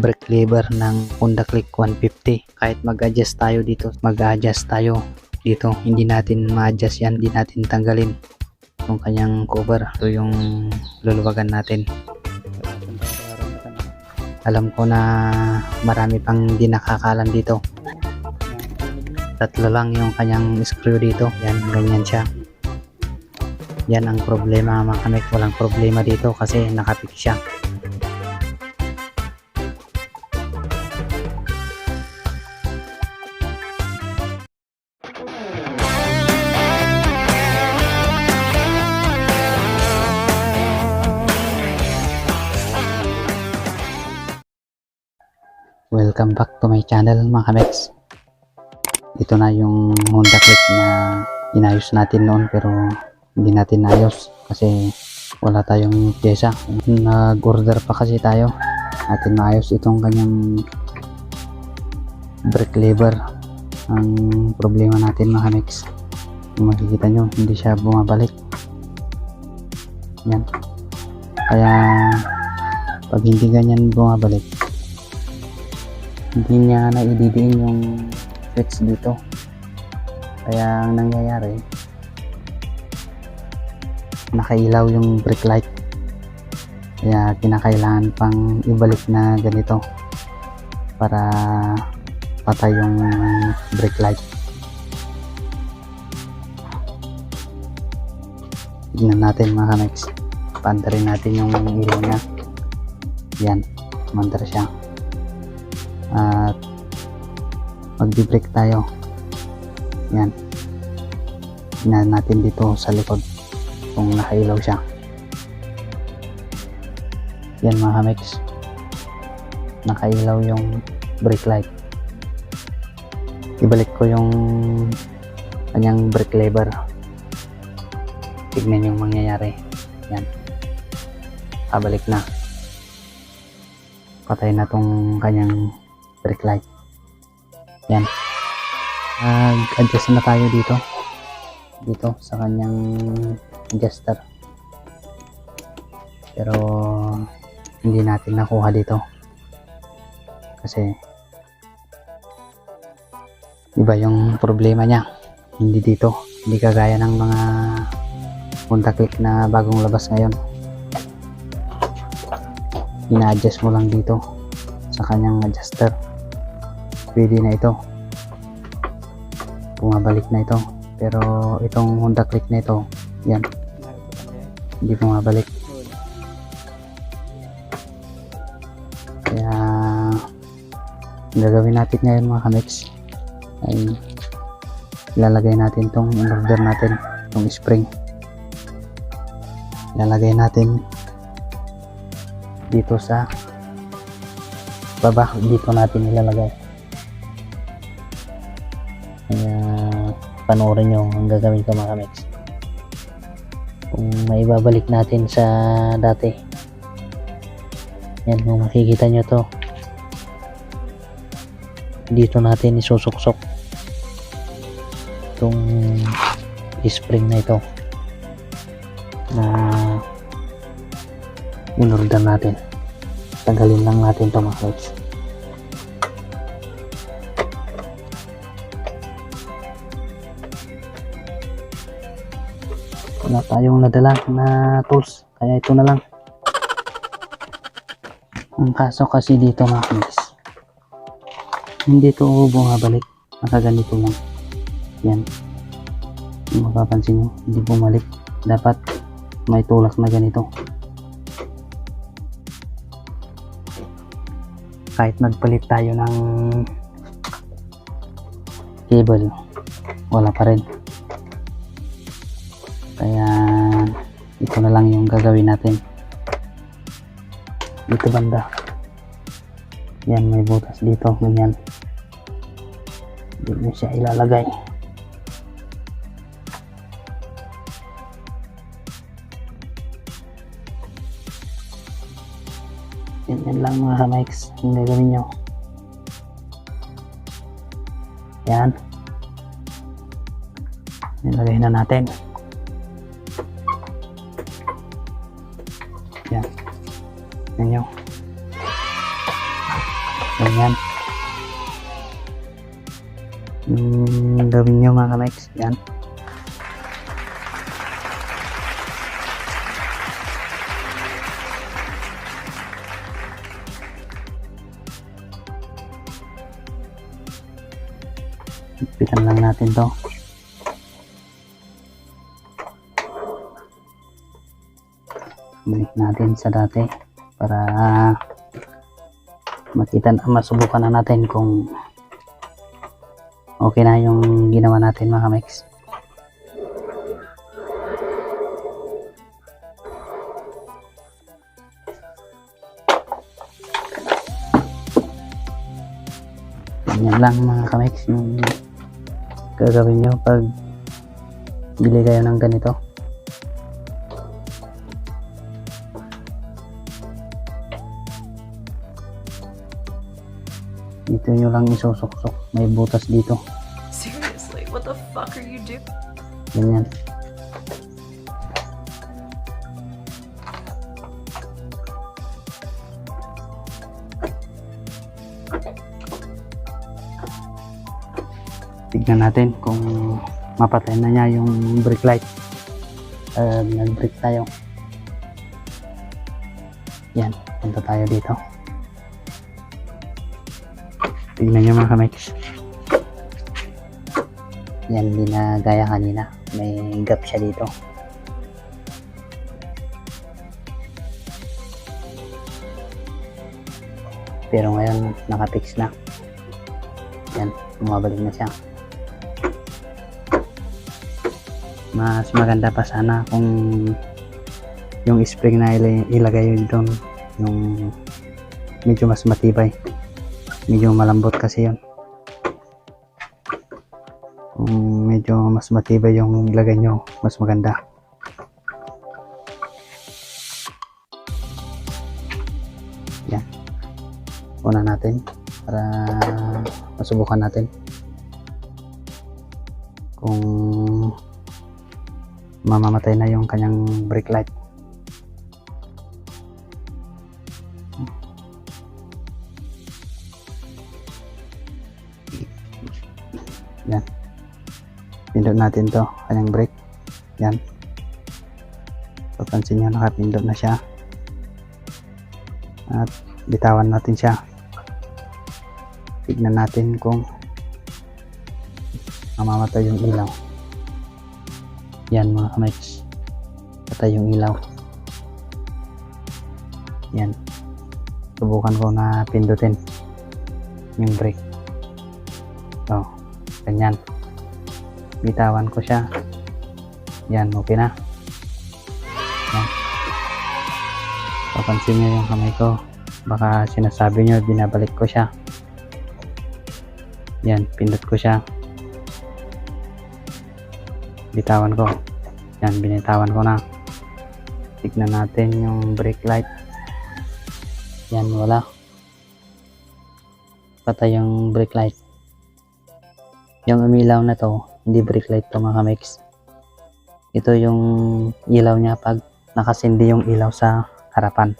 brake lever ng Honda Click 150 kahit mag-adjust tayo dito mag-adjust tayo dito. Hindi natin ma-adjust yan hindi natin tanggalin yung kanyang cover. Ito yung luluwagan natin. Alam ko na marami pang di nakakalam dito. Tatlo lang yung kanyang screw dito. Yan ganyan siya. Yan ang problema mga kamik walang problema dito kasi nakapik siya Welcome back to my channel mga kameks. Ito na yung Honda Click na inayos natin noon pero hindi natin ayos kasi wala tayong pyesa. Nag-order pa kasi tayo natin maayos itong kanyang brake lever. Ang problema natin mga kameks, kung makikita nyo, hindi siya bumabalik. Yan. Kaya pag hindi ganyan bumabalik, hindi niya naididiin yung switch dito. Kaya ang nangyayari nakailaw yung brake light. Kaya kinakailangan pang ibalik na ganito para patay yung brake light. Tignan natin mga kanex pandarin natin yung ilaw niya. Yan mandar siya at magbi-brake tayo. Yan. Tingnan natin dito sa likod kung nakailaw siya. Yan mga hamex. Nakailaw yung brake light. Ibalik ko yung kanyang brake lever. Tignan yung mangyayari. Yan. Kabalik na. Patay na tong kanyang brake light. Yan. Nag-adjust na tayo dito. Dito sa kanyang adjuster. Pero hindi natin nakuha dito. Kasi iba yung problema niya. Hindi dito. Hindi kagaya ng mga Honda Click na bagong labas ngayon. Ina-adjust mo lang dito sa kanyang adjuster pwede na ito. Bumabalik na ito. Pero itong Honda Click na ito yan. Hindi bumabalik. Kaya gagawin natin ngayon mga kamix ay ilalagay natin tong in-order natin tong spring. Ilalagay natin dito sa baba. Dito natin ilalagay panoorin nyo ang gagawin ko mga kamix kung maibabalik natin sa dati. Yan kung makikita nyo to. Dito natin isusuksok itong spring na ito na inorder natin. Tanggalin lang natin ito mga kamix wala tayong nadala na tools kaya ito na lang. Ang kaso kasi dito mga kids hindi ito bumabalik nakaganito lang. Yan. Kung mapapansin nyo hindi bumalik. Dapat may tulak na ganito. Kahit nagpalit tayo ng cable wala pa rin kaya ito na lang yung gagawin natin. Dito banda. Yan may butas dito ganyan. Dito siya ilalagay. Yan, yan lang mga kamikes yung gagawin nyo. Yan. Nilagay na natin yan yan nyo Ganyan. Yung gawin nyo mga kamics. Yan. Higpitan lang natin to. Balik natin sa dati para makita masubukan na natin kung okay na yung ginawa natin mga kamex. Ganyan lang mga kamex yung gagawin nyo pag bili kayo ng ganito. Nyo lang isusok-sok. May butas dito. Seriously, what the fuck are you doing? Ganyan. Tignan natin kung mapatay na niya yung brake light. Uh, nag-brake tayo. Yan, punta tayo dito. Tignan nyo mga kamix. Yan, hindi na gaya kanina. May gap siya dito. Pero ngayon, nakapix na. Yan, bumabalik na siya. Mas maganda pa sana kung yung spring na ila- ilagay yun doon, yung medyo mas matibay. Medyo malambot kasi yun. Kung medyo mas matibay yung ilagay nyo, mas maganda. Yan. Una natin para masubukan natin kung mamamatay na yung kanyang brake light. Pindot natin to, kanyang brake. Yan. Papansin nyo, nakapindot na siya. At bitawan natin siya. Tignan natin kung mamamatay yung ilaw. Yan mga kamics. Patay yung ilaw. Yan. Subukan ko na pindutin yung brake. So, ganyan. Bitawan ko siya. Yan, okay na. Yan. Papansin nyo yung kamay ko. Baka sinasabi nyo, binabalik ko siya. Yan, pindot ko siya. Bitawan ko. Yan, binitawan ko na. Tignan natin yung brake light. Yan, wala. Patay yung brake light. Yung umilaw na to, hindi brake light to mga mix. Ito yung ilaw niya pag nakasindi yung ilaw sa harapan.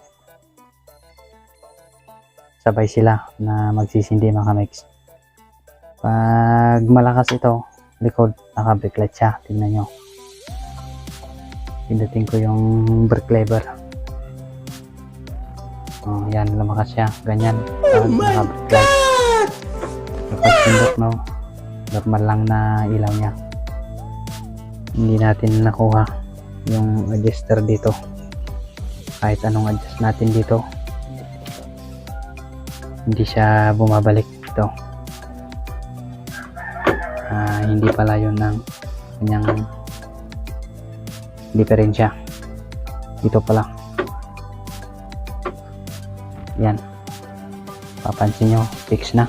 Sabay sila na magsisindi mga mix. Pag malakas ito, likod, naka-brake light siya. Tingnan nyo. Pindutin ko yung brake lever. Oh, yan, lumakas siya. Ganyan. Pag naka-brake light. Kapag pindot, no, normal lang na ilaw niya. Hindi natin nakuha yung adjuster dito. Kahit anong adjust natin dito, hindi siya bumabalik dito. Ah, hindi pala yun ng kanyang diferensya. Dito pala. Yan. Papansin nyo, fix na.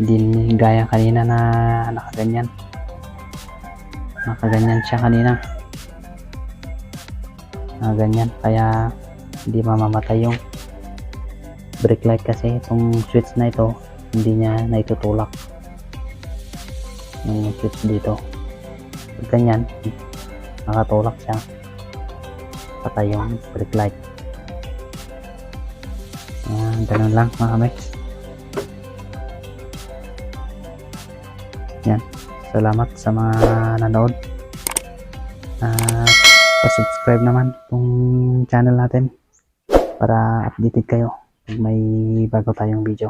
Hindi gaya kanina na nakaganyan. Nakaganyan siya kanina. Nakaganyan. Kaya hindi mamamatay yung brake light kasi itong switch na ito hindi niya naitutulak yung switch dito pag ganyan nakatulak siya patay yung brake light Ayan. ganun lang mga kamex. Salamat sa mga nanood. At pa-subscribe naman kung channel natin para updated kayo pag may bago tayong video.